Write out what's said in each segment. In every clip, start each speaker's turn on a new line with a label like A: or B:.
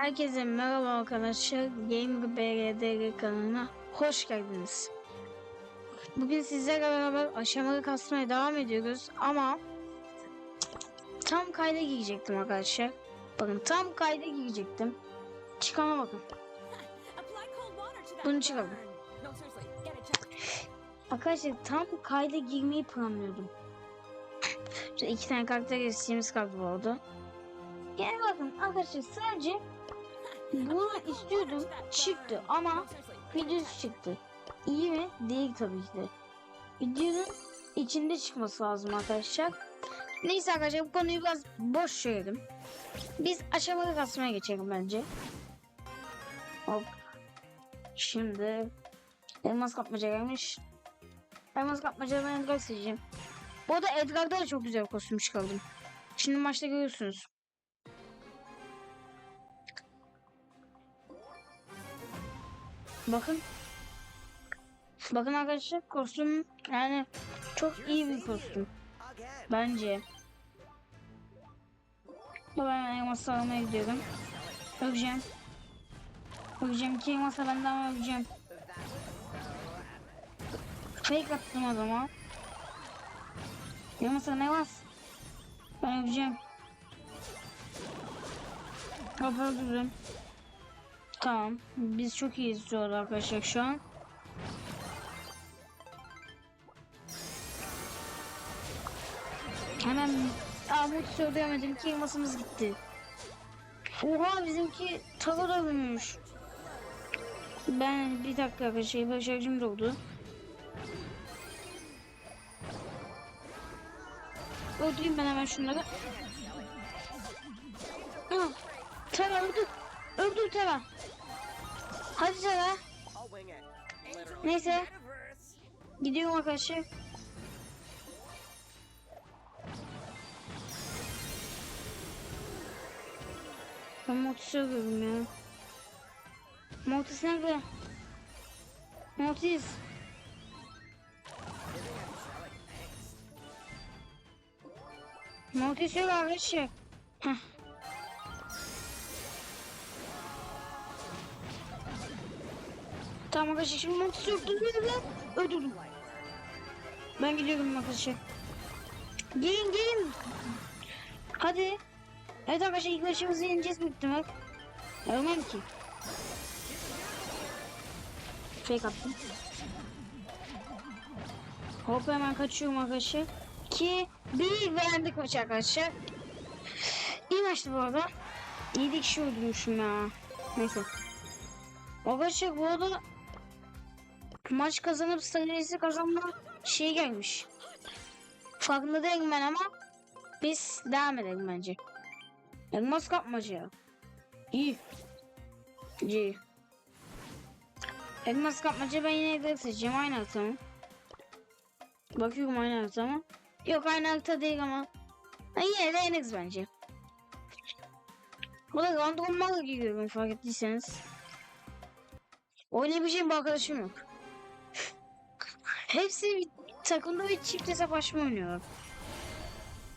A: Herkese merhaba arkadaşlar. Game BRDR kanalına hoş geldiniz. Bugün sizlerle beraber aşamalı kasmaya devam ediyoruz ama tam kayda girecektim arkadaşlar. Bakın tam kayda girecektim. Çıkana bakın.
B: Bunu çıkalım.
A: Arkadaşlar tam kayda girmeyi planlıyordum. İşte iki tane karakter geçtiğimiz kaldı bu arada. Yani bakın arkadaşlar sadece bunu istiyordum çıktı ama videosu çıktı. İyi mi? Değil tabii ki de. Videonun içinde çıkması lazım arkadaşlar. Neyse arkadaşlar bu konuyu biraz boş söyledim. Biz aşamalı kasmaya geçelim bence. Hop. Şimdi elmas kapmaca gelmiş. Elmas kapmaca Edgar seçeceğim. Bu arada Edgar'da da çok güzel kostüm çıkardım. Şimdi maçta görüyorsunuz. Bakın. Bakın arkadaşlar kostüm yani çok iyi bir kostüm. Bence. Ben elmas aramaya gidiyorum. Öveceğim. Öveceğim ki elmasa ben de ama öveceğim. Fake attım adama. Elmasa ne var? Ben öveceğim. Hop öldürdüm. Tamam. Biz çok şu arada arkadaşlar şu an. Hemen Ahmet söyleyemedim ki elmasımız gitti. Oha bizimki tava dövmüş. Ben bir dakika arkadaşlar başarıcım doldu. Öldüreyim ben hemen şunları. Ah, Tara öldü. Öldü Tara. Hadi Tara. Neyse. Gidiyorum arkadaşlar. Ben Mortis'i övüyorum ya. Mortis nerede? Mortis. Mortis yok arkadaşlar. Heh. Tamam arkadaşlar şimdi. Dur dur dur. Öldürdüm. Ben gidiyorum arkadaşlar. Gelin gelin. Hadi. Evet arkadaşlar ilk maçımızı yeneceğiz büyük ihtimal. Ölmem ki. Fake attım. Hop hemen kaçıyorum arkadaşlar. 2 1 ve yendik maçı arkadaşlar. İyi maçtı bu arada. 7 kişi öldürmüşüm ya. Neyse. Arkadaşlar bu arada maç kazanıp stratejisi kazanma şey gelmiş. Farkında değilim ben ama biz devam edelim bence. Elmas kapmaca. İyi. İyi. Elmas kapmaca ben yine de seçeceğim aynı harita mı? Bakıyorum aynı harita mı? Yok aynı harita değil ama. Ha, yine de Enex bence. Bu da random mal giriyorum fark ettiyseniz. Oynayabileceğim bir arkadaşım yok. Hepsi bir takımda bir çift hesap açma oynuyor.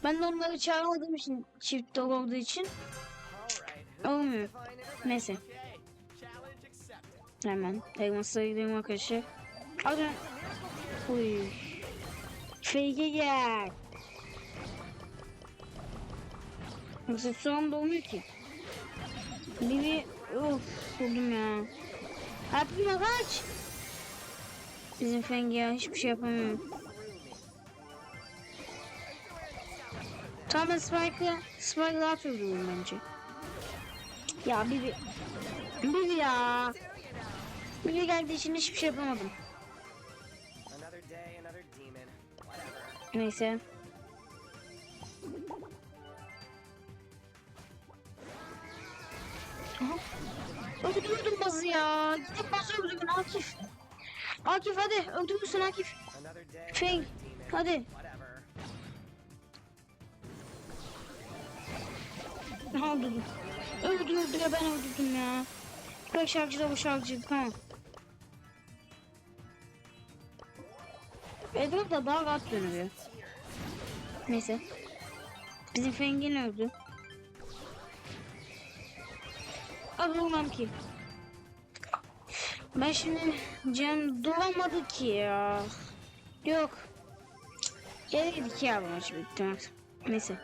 A: Ben de onları çağırmadığım için çift dog olduğu için olmuyor. Neyse. Hemen elmaslara gidelim arkadaşlar. Hadi. Uy. Fake'e gel. Yoksa şu anda olmuyor ki. Biri of buldum ya. Yapma kaç. Bizim Fengi ya hiçbir şey yapamıyor. Tamam ben Spike'ı Spike'ı rahat öldürüyorum bence. Ya biri biri ya. Biri geldiği için hiçbir şey yapamadım. Neyse. Aha. Öldürdüm bazı ya. Gidip bazı öldürdüm Akif. Akif hadi öldürmüşsün Akif.
C: Demon.
A: hadi. Aha öldürdüm. Öldürdüm öldürdüm ya ben öldürdüm ya. Bak şarkıcı da bu şarkıcı tamam. Edward da daha rahat dönüyor. Neyse. Bizim Fengin öldü. alamam ki. Ben şimdi Cem dolamadı ki ya. Yok. Geriydik ya bu maç bitti. Neyse.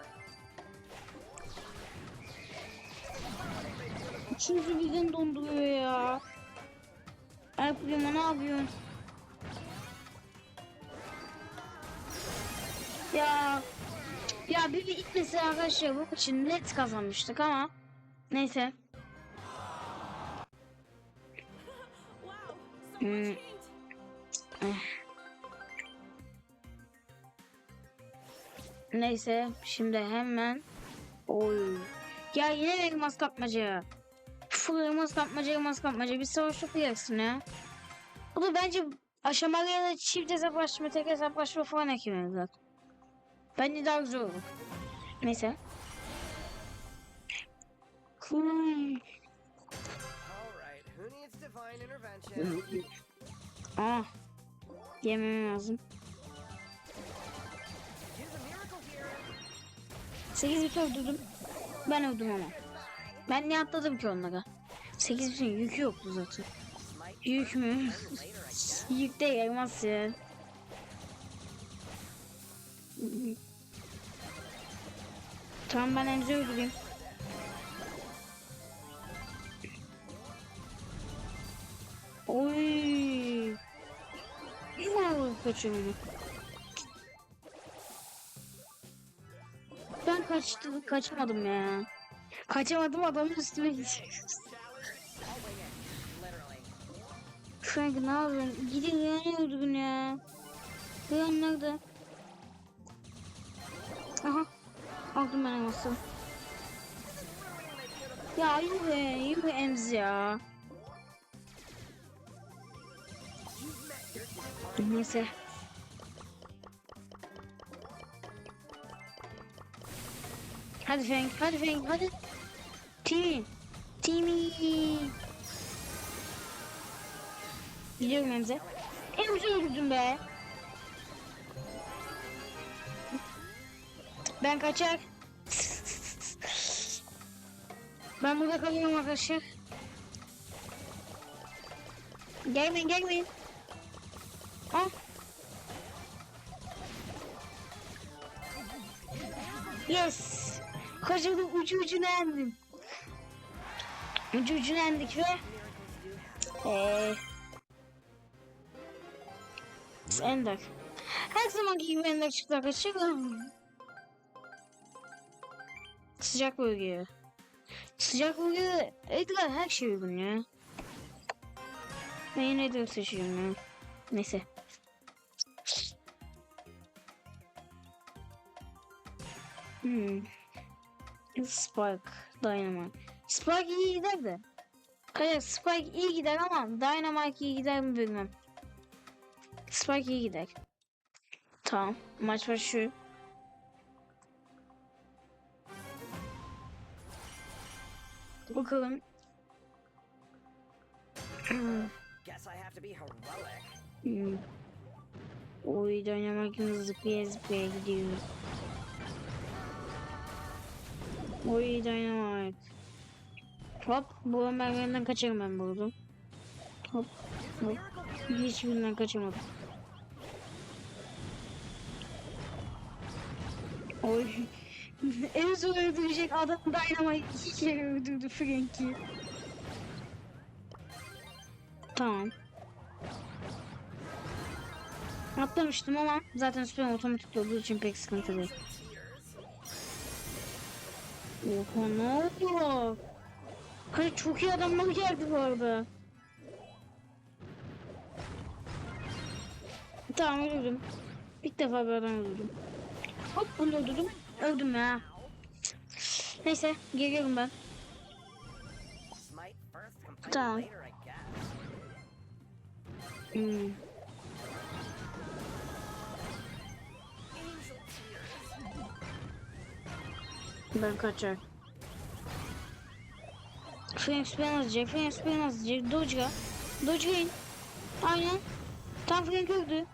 A: Üçüncü birden donduruyor ya. Prima ne yapıyorsun? Ya ya bir itmesi arkadaşlar bu için net kazanmıştık ama neyse. Hmm. Neyse şimdi hemen oy ya yine elmas kapmaca. Full elmas kapmaca elmas kapmaca bir savaş yapacaksın ya. Bu da bence aşamalı ya da çift hesaplaşma tek hesaplaşma falan eklemeliler. Bence daha güzel olur. Neyse. Hmm. Aa. Yemem lazım.
C: Use a miracle here.
A: 8 bit öldürdüm. Ben öldüm ama. Ben niye atladım ki onlara? 8 bitin yükü yoktu zaten. Yük mü? Yük de gelmez ya. Tamam ben Emzi öldüreyim. Kaçırdım. Ben kaçtım, kaçmadım ya. Kaçamadım adamın üstüme.
C: Literally.
A: Frank ne yapıyorsun? Gidin öldürün ya. Leon nerede? Aha. Aldım ben elması. Ya yuh yuh Emz ya. Neyse. Hadi Frank, hadi Frank, hadi. Timmy. Timmy. Gidiyorum Emze. Emze öldürdüm be. Ben kaçar. Ben burada kalıyorum arkadaşlar. Gelmeyin gelmeyin. Ah. Yes. Kaçırdım ucu ucuna yendim. Ucu ucuna yendik ve eee Ender. Her zamanki gibi Ender çıktı arkadaşlar. Sıcak bölge. Sıcak bölge Edgar her şey uygun ya. Ben yine Edgar seçiyorum ya. Neyse. Hmm. Spike, Dynamite. Spike iyi gider de. Hayır Spike iyi gider ama Dynamite iyi gider mi bilmem. Spike iyi gider. Tamam. Maç başlıyor. Bakalım.
C: Guess I have to be heroic.
A: Hmm. Oy Dynamite'ın zıplaya zıplaya gidiyor. Oy Dynamite. Hop. Bu merdivenden kaçarım ben burada. Hop. Hop. Hiçbirinden kaçamadım. Oy. en son öldürecek adam Dynamite iki kere öldürdü Frank'i. Tamam. Atlamıştım ama zaten süper otomatik olduğu için pek sıkıntı değil. Oha ne oldu? Hayır çok iyi adamlar geldi bu arada. Tamam öldürdüm. İlk defa bir adam öldürdüm. Hop bunu öldürdüm. Öldüm ya. Neyse geliyorum ben. Tamam. Hmm. Ben kaçar. Frank Spain atacak. Frank Spain atacak. Dodge'a. Dodge'a in. Aynen. Tam Frank öldü.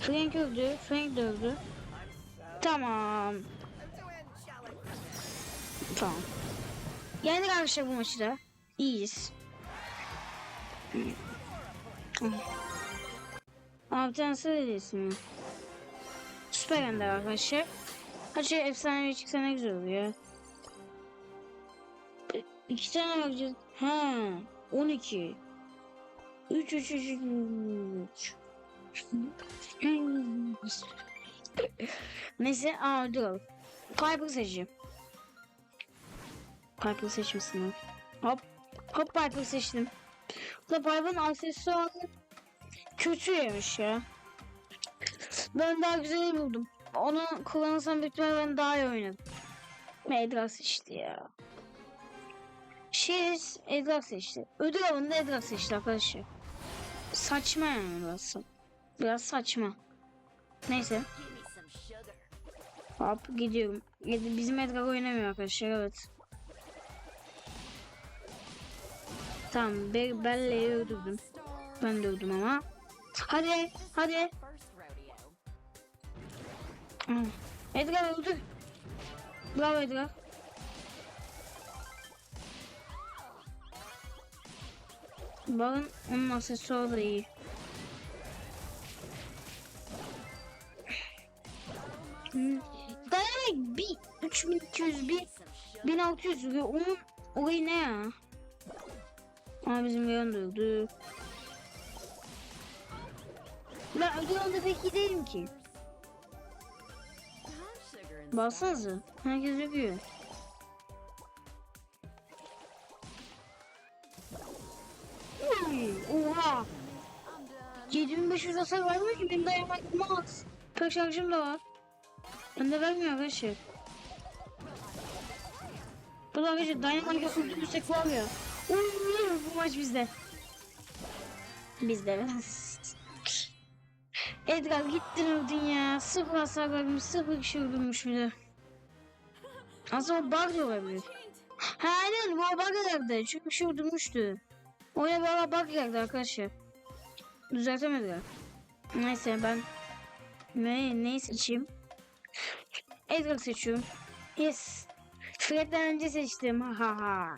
A: Frank öldü. Frank de öldü. Tamam. Tamam. Yendik arkadaşlar bu maçı da. İyiyiz. Abi sıra hediyesi mi? Süper Ender arkadaşlar. Her şey efsane çıksa ne güzel olur ya. İki tane bakacağız. Ha, 12. 3 3 3 3. Neyse, aa dur. Piper seçeceğim. Piper seçmişsin. Hop. Hop Piper seçtim. Da Piper'ın aksesuarı kötüymüş ya. Ben daha güzeli buldum. Onu kullanırsam büyük ben daha iyi oynadım. Edgar seçti ya. Şey Edgar seçti. Ödül avında Edgar seçti arkadaşlar. Saçma yani biraz. Biraz saçma. Neyse. Hop gidiyorum. Gidi- Bizim Edgar oynamıyor arkadaşlar evet. Tamam Be Bella'yı öldürdüm. Ben de öldüm ama. Hadi hadi. Hı. Edgar öldü. Bravo Edgar. Bakın onun aksesuarı da iyi. Dayanak bir 3200 bir 1600 diyor. Onun olayı ne ya? Aa bizim yan öldü. Ben ödül onda pek iyi değilim ki. Baksanıza. Herkes. Uy, Oha. 7500 hasar vermiyor ki benim dayanmak max. Pek şarjım da var. Bende vermiyor arkadaşlar. Bu da arkadaşlar dayanmak öldürürsek var ya. Uy, bu maç bizde. Bizde. Edgar gittin öldün ya. Sıfır hasar vermiş, sıfır kişi öldürmüş bir de. Aslında o bug da olabilir. Ha aynen bu bug geldi. Çünkü bir şey öldürmüştü. Oyuna beraber bug geldi arkadaşlar. Düzeltemediler. Neyse ben ne, neyi seçeyim? Edgar seçiyorum. Yes. Fred'den önce seçtim. Ha ha.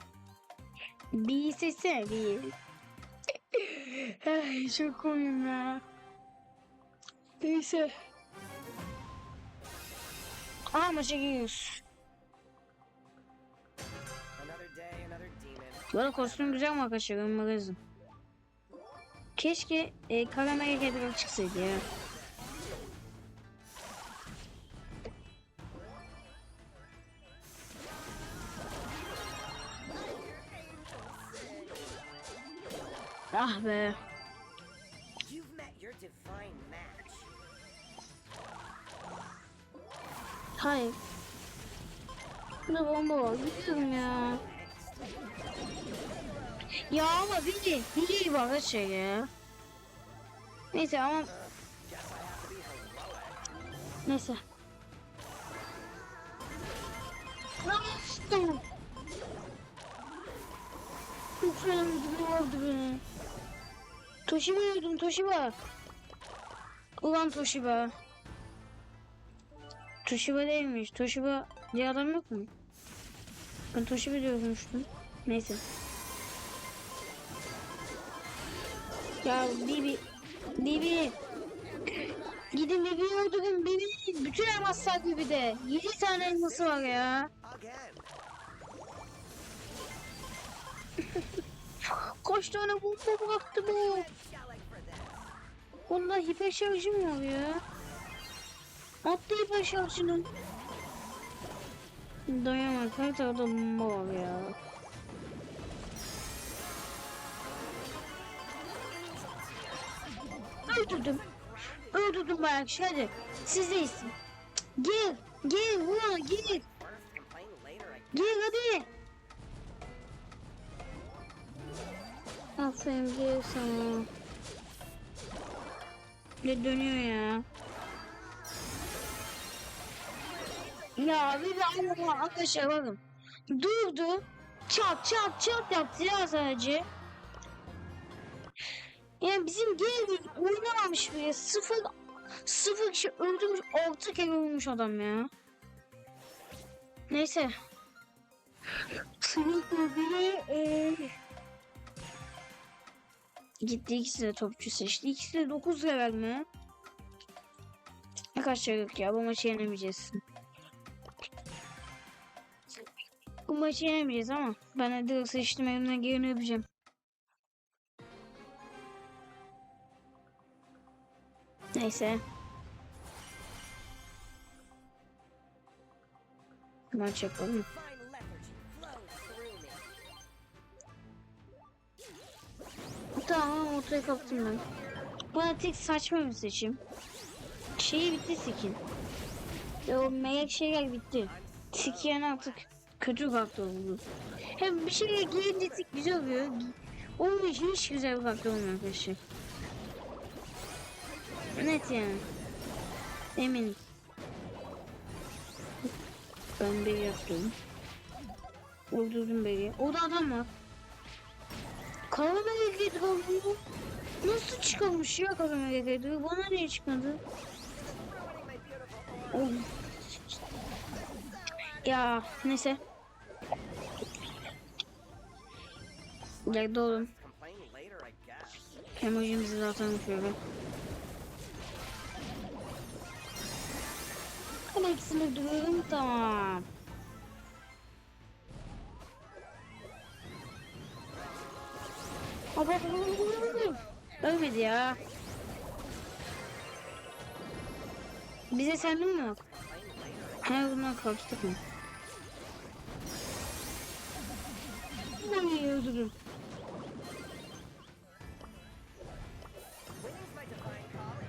A: Bir seçsene bir. Ay, çok komiyim ya. Neyse. Aa maça
C: demon.
A: Bu kostüm güzel mi arkadaşlar? Ben magazin. Keşke e, karamel kediler çıksaydı ya. Ah be.
C: Met your divine match.
A: Hayır. Bomba var. Ya. Ya ama Billy. Billy gibi arkadaşlar ya. Neyse ama. Neyse. İşte. Lütfen öldürme oldu beni. Toshiba öldüm Toshiba. Ulan Toshiba. Toshiba değilmiş. Toshiba diye adam yok mu? Ben Toshiba diye okumuştum. Neyse. Ya Bibi. Bibi. Gidin bebeği öldürün bebeği. Bütün elmaslar gibi de. 7 tane elması var ya. Kaç tane bomba bıraktı bu. Onda hiper şarjım var ya. Attı hiper şarjını. Dayanamam. Her tarafta bomba var ya. Öldürdüm. Öldürdüm bayağı kişi hadi. Siz de iyisin. Gel. Gel vur.
C: I
A: Gel hadi. Aferin gel sana. Ne dönüyor ya? Ya bir de ama arkadaşlar bakın. Durdu. Çat çat çat yaptı ya sadece. Yani bizim gelimiz oynamamış bile. Sıfır sıfır kişi öldürmüş. Altı kere ölmüş adam ya. Neyse. Sınıf biri eee Gitti ikisi de topçu seçti. İkisi de 9 level mi? Arkadaşlar yok ya bu maçı yenemeyeceğiz. Bu maçı yenemeyeceğiz ama ben de direkt seçtim elimden geleni yapacağım. Neyse. Maç yapalım. Tamam ortaya kaptım ben. Bana tek saçma bir seçim. Şeyi bitti skin. O melek şeyler bitti. Skin artık kötü karakter oldu. Hem bir şeye girince tek güzel oluyor. Onun için hiç güzel bir karakter olmuyor arkadaşlar. Net yani. Eminim. Ben bey yaptım. Öldürdüm beyi. O da adam var. Kalama geldi kaldı. Nasıl çıkılmış ya kalama geldi? Bana niye çıkmadı? Oh. Ya neyse.
C: I guess.
A: Emojimizi zaten yapıyorum. Hemen ikisini öldürüyorum. Tamam. Ölmedi ya. Bize sendin mi yok? He bundan kalktık mı?
C: My divine calling.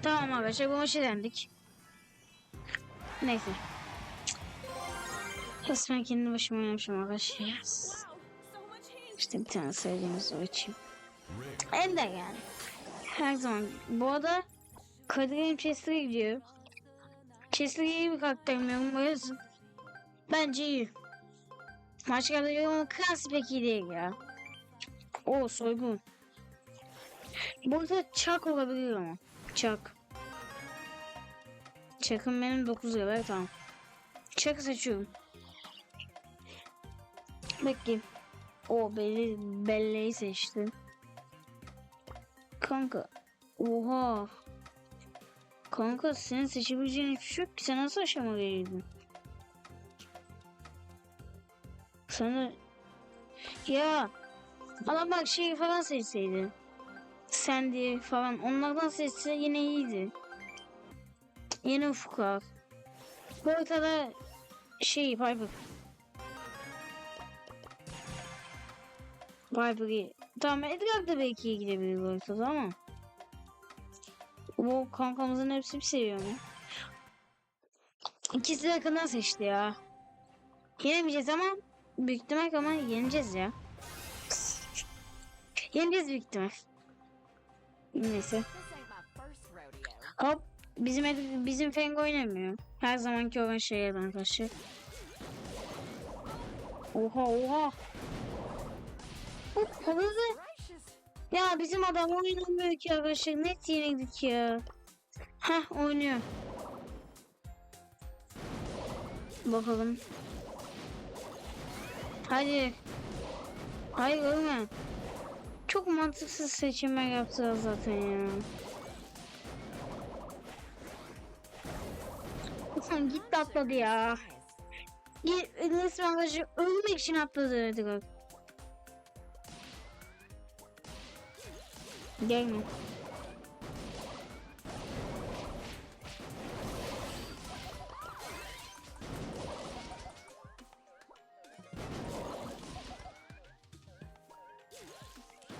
A: Tamam arkadaşlar bu maçı yendik. Neyse. Resmen kendi başıma oynamışım arkadaşlar. İşte bir tane sevdiğimiz o için. Ender yani. Her zaman. Bu arada Kadir'im Chester'a gidiyor. Chester iyi bir karakter mi? Bayılsın. Bence iyi. Maç kadar ama klas pek iyi değil ya. O soygun. Burada Chuck olabilir ama. Chuck. Chuck'ım benim 9 level tamam. Chuck'ı seçiyorum. Bekleyin. O belli, belleği seçtim. Kanka. Oha. Kanka senin seçebileceğin hiçbir şey yok ki. Sen nasıl aşama geliyordun? Sana... Ya. Ama bak şey falan seçseydi. Sandy falan onlardan seçse yine iyiydi. Yeni ufuklar. Bu ortada şey Piper. Piper iyi. Tamam Edgar da belki gidebilir ortada ama. Bu kankamızın hepsi bir seviyor mu? İkisi de yakından seçti ya. Yenemeyeceğiz ama büyük ihtimal ama yeneceğiz ya. Yeneceğiz büyük ihtimal. Neyse. Hop bizim bizim Feng oynamıyor. Her zamanki olan şeylerden arkadaşlar. Oha oha.
C: Gracious.
A: Ya bizim adam oynamıyor ki arkadaşlar. Net yenildik ya. Heh oynuyor. Bakalım. Hadi. Hayır ölme. Çok mantıksız seçimler yaptılar zaten ya. Sen gitti atladı ya. Resmen ölmek için atladı Edgar. Gelme.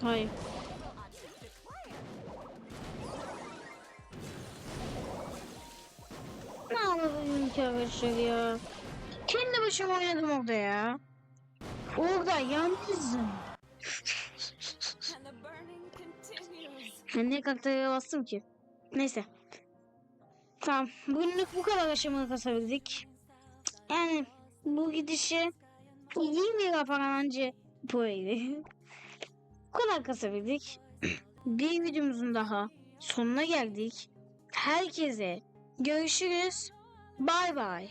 A: Hayır. Ne yapayım ki arkadaşlar ya? Kendi başıma oynadım orada ya. Orada yalnızım. Ben ne karaktere bastım ki? Neyse. Tamam. Bugünlük bu kadar aşamalı kasabildik. Yani bu gidişe 20 lira falan önce böyleydi. bu kadar kasabildik. Bir videomuzun daha sonuna geldik. Herkese görüşürüz. Bay bay.